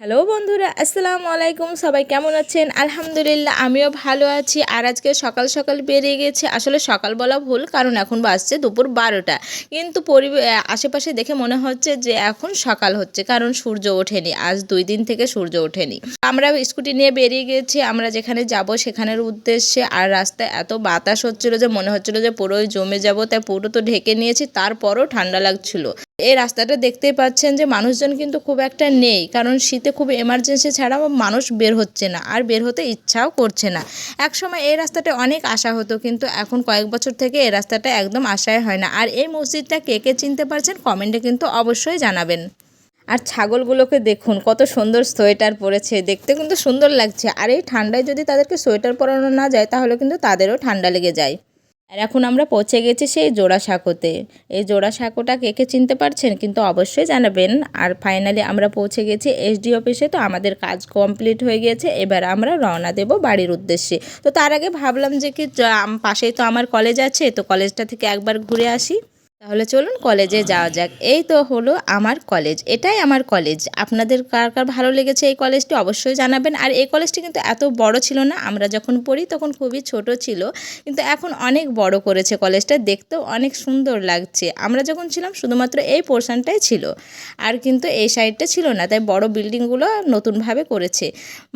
Hello বন্ধুরা, আসসালামু আলাইকুম। সবাই কেমন আছেন? আলহামদুলিল্লাহ, আমিও ভালো আছি। আর আজকে সকাল সকাল বেরিয়ে গেছি। আসলে সকাল বলা ভুল, কারণ এখন বাজছে দুপুর বারোটা। কিন্তু আশেপাশে দেখে মনে হচ্ছে যে এখন সকাল হচ্ছে, কারণ সূর্য ওঠেনি। আজ দুই দিন থেকে সূর্য ওঠেনি। আমরা স্কুটি নিয়ে বেরিয়ে গেছি। আমরা যেখানে যাব সেখানের উদ্দেশ্যে। আর রাস্তায় এত বাতাস হচ্ছিল যে, মনে হচ্ছিল যে পুরোই জমে যাব। তাই পুরো তো ঢেকে নিয়েছি, তারপরও ঠান্ডা লাগছিল। এই রাস্তাটা দেখতেই পাচ্ছেন যে, মানুষজন কিন্তু খুব একটা নেই। কারণ শীতে খুব এমার্জেন্সি ছাড়াও মানুষ বের হচ্ছে না, আর বের হতে ইচ্ছাও করছে না। একসময় এই রাস্তাটা অনেক আশা হতো, কিন্তু এখন কয়েক বছর থেকে এই রাস্তাটা একদম আশাই হয় না। আর এই মসজিদটা কে কে চিনতে পারছেন কমেন্টে কিন্তু অবশ্যই জানাবেন। আর ছাগলগুলোকে দেখুন, কত সুন্দর সোয়েটার পরেছে, দেখতে কিন্তু সুন্দর লাগছে। আর এই ঠান্ডায় যদি তাদেরকে সোয়েটার পরানো না যায়, তাহলে কিন্তু তাদেরও ঠান্ডা লেগে যায়। আর এখন আমরা পৌঁছে গেছি সেই জোড়া সাঁকোতে এই জোড়া সাঁকোটা কে কে চিনতে পারছেন? কিন্তু অবশ্যই জানাবেন। আর ফাইনালি আমরা পৌঁছে গেছি এসডি অফিসে তো আমাদের কাজ কমপ্লিট হয়ে গেছে। এবার আমরা রওনা দেব বাড়ির উদ্দেশ্যে। তো তার আগে ভাবলাম যে কি পাশেই তো আমার কলেজ আছে। তো কলেজটা থেকে একবার ঘুরে আসি। তাহলে চলুন কলেজে যাওয়া যাক। এই তো হলো আমার কলেজ এটাই আমার কলেজ আপনাদের কার কার ভালো লেগেছে এই কলেজটি অবশ্যই জানাবেন। আর এই কলেজটি কিন্তু এত বড় ছিল না, আমরা যখন পড়ি তখন খুবই ছোট ছিল। কিন্তু এখন অনেক বড় করেছে কলেজটা দেখতেও অনেক সুন্দর লাগছে। আমরা যখন ছিলাম শুধুমাত্র এই পোর্শনটাই ছিল। আর কিন্তু এই সাইডটা ছিল না, তাই বড় বিল্ডিংগুলো নতুনভাবে করেছে।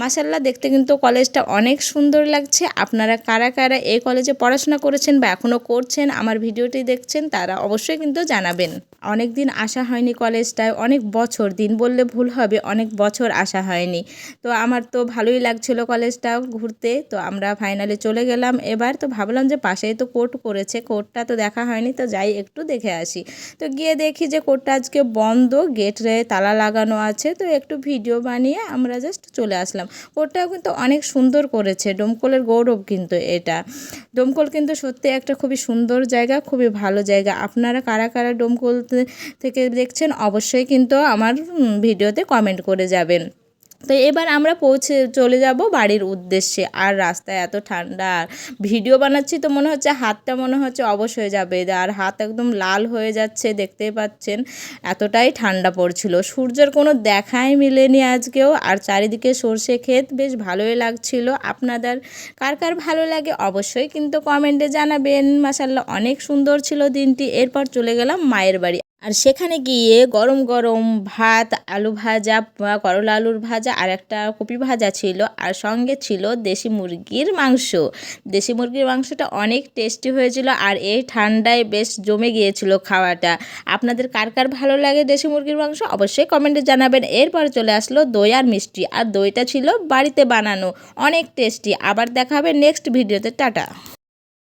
মাসাল্লাহ দেখতে কিন্তু কলেজটা অনেক সুন্দর লাগছে। আপনারা কারা কারা এই কলেজে পড়াশোনা করেছেন বা এখনও করছেন, আমার ভিডিওটি দেখছেন, তারা অবশ্যই কিন্তু জানাবেন। অনেক দিন আসা হয়নি কলেজটায়, অনেক বছর, দিন বললে ভুল হবে, অনেক বছর আসা হয়নি। তো আমার তো ভালোই লাগছিল কলেজটাও ঘুরতে, তো আমরা ফাইনালে চলে গেলাম। এবার তো ভাবলাম যে পাশেই তো কোর্ট করেছে কোর্টটা তো দেখা হয়নি, তো যাই একটু দেখে আসি। তো গিয়ে দেখি যে কোর্টটা আজকে বন্ধ গেটে তালা লাগানো আছে, তো একটু ভিডিও বানিয়ে আমরা জাস্ট চলে আসলাম। কোর্টটাও কিন্তু অনেক সুন্দর করেছে, ডোমকলের গৌরব কিন্তু এটা। ডোমকল কিন্তু সত্যি একটা খুবই সুন্দর জায়গা, খুবই ভালো জায়গা। আপনারা কারা কারা ডোমকল থেকে দেখছেন অবশ্যই কিন্তু আমার ভিডিওতে কমেন্ট করে যাবেন। তো এবার আমরা পৌঁছে চলে যাব বাড়ির উদ্দেশ্যে। আর রাস্তায় এত ঠান্ডা, আর ভিডিও বানাচ্ছি তো মনে হচ্ছে হাতটা মনে হচ্ছে অবশ হয়ে যাবে। আর হাত একদম লাল হয়ে যাচ্ছে, দেখতেই পাচ্ছেন এতটাই ঠান্ডা পড়ছিল। সূর্যের কোনো দেখাই মিলেনি আজকেও, আর চারিদিকে সর্ষে ক্ষেত, বেশ ভালোই লাগছিল। আপনাদের কার কার ভালো লাগে অবশ্যই কিন্তু কমেন্টে জানাবেন। মাসাল্লাহ অনেক সুন্দর ছিল দিনটি। এরপর চলে গেলাম মায়ের বাড়ি। আর সেখানে গিয়ে গরম গরম ভাত, আলু ভাজা করলা আলুর ভাজা আর একটা কপি ভাজা ছিল। আর সঙ্গে ছিল দেশি মুরগির মাংস। দেশি মুরগির মাংসটা অনেক টেস্টি হয়েছিল আর এই ঠান্ডায় বেশ জমে গিয়েছিল খাওয়াটা। আপনাদের কার কার ভালো লাগে দেশি মুরগির মাংস অবশ্যই কমেন্টে জানাবেন। এরপর চলে আসলো দই আর মিষ্টি। আর দইটা ছিল বাড়িতে বানানো। অনেক টেস্টি আবার দেখা হবে নেক্সট ভিডিওতে টাটা।